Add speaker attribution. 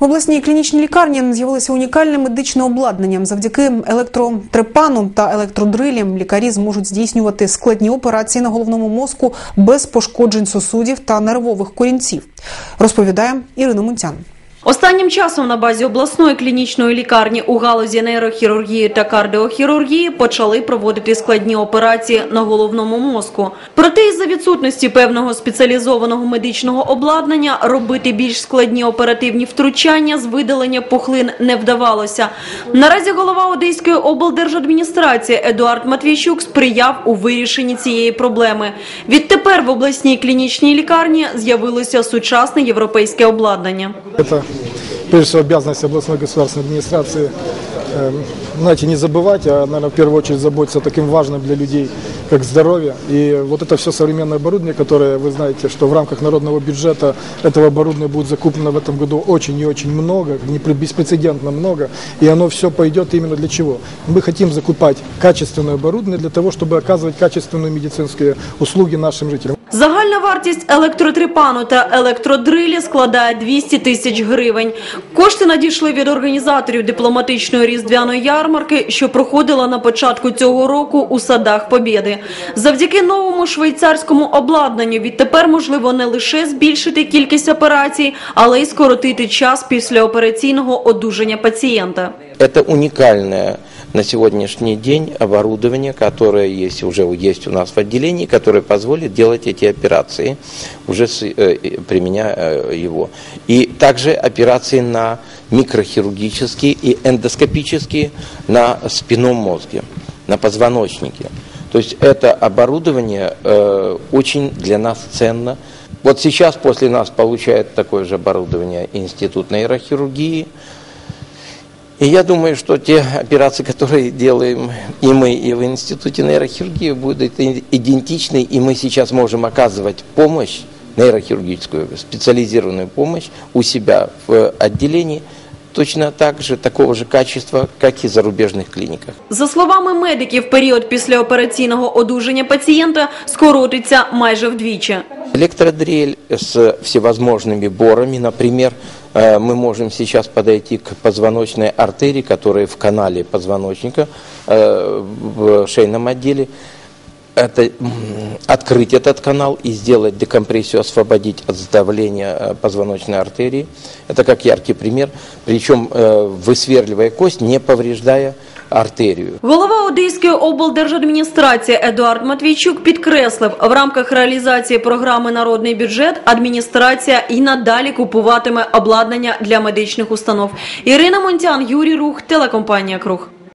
Speaker 1: В обласній клінічній лікарні з'явилося унікальне медичне обладнання. Завдяки електротрепану та електродрилі лікарі зможуть здійснювати складні операції на головному мозку без пошкоджень сусудів та нервових корінців. Розповідає Ірина Мунцян.
Speaker 2: Останнім часом на базі обласної клінічної лікарні у галузі нейрохірургії та кардіохірургії почали проводити складні операції на головному мозку. Проте із-за відсутності певного спеціалізованого медичного обладнання робити більш складні оперативні втручання з видалення пухлин не вдавалося. Наразі голова Одеської облдержадміністрації Едуард Матвійчук сприяв у вирішенні цієї проблеми. Відтепер в обласній клінічній лікарні з'явилося сучасне європейське обладнання.
Speaker 3: Это, прежде всего, обязанность областной государственной администрации, э, знаете, не забывать, а, наверное, в первую очередь заботиться о таким важным для людей, как здоровье. И вот это все современное оборудование, которое, вы знаете, что в рамках народного бюджета этого оборудования будет закуплено в этом году очень и очень много, не- беспрецедентно много, и оно все пойдет именно для чего? Мы хотим закупать качественное оборудование для того, чтобы оказывать качественные медицинские услуги нашим жителям.
Speaker 2: Вартість електротрипану та електродрилі складає 200 тисяч гривень. Кошти надійшли від організаторів дипломатичної різдвяної ярмарки, що проходила на початку цього року у садах Побєди. Завдяки новому швейцарському обладнанню відтепер можливо не лише збільшити кількість операцій, але й скоротити час післяопераційного одужання пацієнта.
Speaker 4: Это уникальное на сегодняшний день оборудование, которое есть уже есть у нас в отделении, которое позволит делать эти операции, уже с- э, применяя э, его. И также операции на микрохирургические и эндоскопические на спинном мозге, на позвоночнике. То есть это оборудование э, очень для нас ценно. Вот сейчас после нас получает такое же оборудование Институт нейрохирургии, и я думаю, что те операции, которые делаем и мы, и в Институте нейрохирургии, будут и- идентичны, и мы сейчас можем оказывать помощь, нейрохирургическую, специализированную помощь у себя в отделении, точно так же, такого же качества, как и в зарубежных клиниках.
Speaker 2: За словами медиків, період післяопераційного одужання пацієнта скоротиться майже вдвічі.
Speaker 4: Электродрель с всевозможными борами, например, э, мы можем сейчас подойти к позвоночной артерии, которая в канале позвоночника э, в шейном отделе, это, открыть этот канал и сделать декомпрессию, освободить от сдавления э, позвоночной артерии. Это как яркий пример, причем э, высверливая кость, не повреждая артерию.
Speaker 2: Голова Одеської облдержадміністрації Едуард Матвійчук підкреслив, в рамках реалізації програми Народний бюджет адміністрація і надалі купуватиме обладнання для медичних установ. Ірина Монтян, Юрій Рух, телекомпанія Круг.